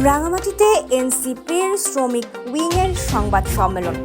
রাঙামাটিতে এনসিপির শ্রমিক উইংয়ের সংবাদ সম্মেলন।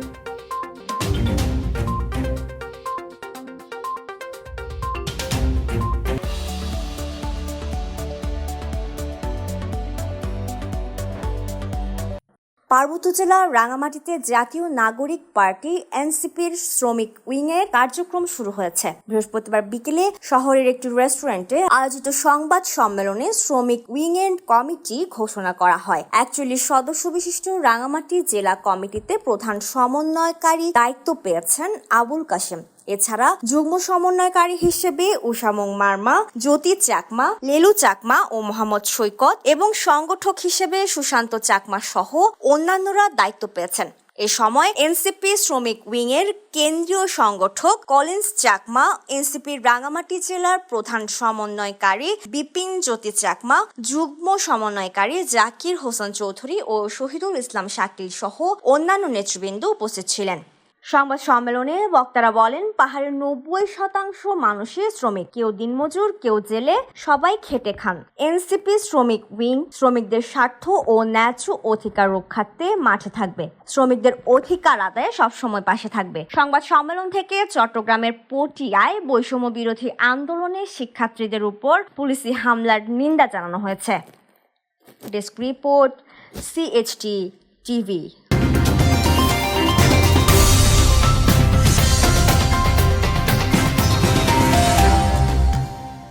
পার্বত্য জেলা রাঙামাটিতে জাতীয় নাগরিক পার্টি এনসিপির শ্রমিক উইংয়ের কার্যক্রম শুরু হয়েছে। বৃহস্পতিবার বিকেলে শহরের একটি রেস্টুরেন্টে আয়োজিত সংবাদ সম্মেলনে শ্রমিক উইংয়ের কমিটি ঘোষণা করা হয়। একচল্লিশ সদস্য বিশিষ্ট রাঙামাটি জেলা কমিটিতে প্রধান সমন্বয়কারী দায়িত্ব পেয়েছেন আবুল কাশেম। এছাড়া যুগ্ম সমন্বয়কারী হিসেবে উষামং মার্মা জ্যোতি চাকমা, লেলু চাকমা ও মোহাম্মদ সৈকত এবং সংগঠক হিসেবে সুশান্ত চাকমা সহ অন্যান্যরা দায়িত্ব পেয়েছেন। এ সময় এনসিপি শ্রমিক উইং এর কেন্দ্রীয় সংগঠক কলিন্স চাকমা এনসিপির রাঙামাটি জেলার প্রধান সমন্বয়কারী বিপিন জ্যোতি চাকমা, যুগ্ম সমন্বয়কারী জাকির হোসেন চৌধুরী ও শহীদুল ইসলাম শাকিল সহ অন্যান্য নেতৃবৃন্দ উপস্থিত ছিলেন। সংবাদ সম্মেলনে বক্তারা বলেন পাহাড়ের নব্বই শতাংশ মানুষই শ্রমিক। কেউ দিনমজুর, কেউ জেলে, সবাই খেটে খান। এনসিপি শ্রমিক উইং, শ্রমিকদের স্বার্থ ও ন্যায্য অধিকার রক্ষার্থে মাঠে থাকবে। শ্রমিকদের অধিকার আদায়ে সবসময় পাশে থাকবে। সংবাদ সম্মেলন থেকে চট্টগ্রামের পটিয়ায় বৈষম্য বিরোধী আন্দোলনে শিক্ষার্থীদের উপর পুলিশি হামলার নিন্দা জানানো হয়েছে। Desk report, CHT TV.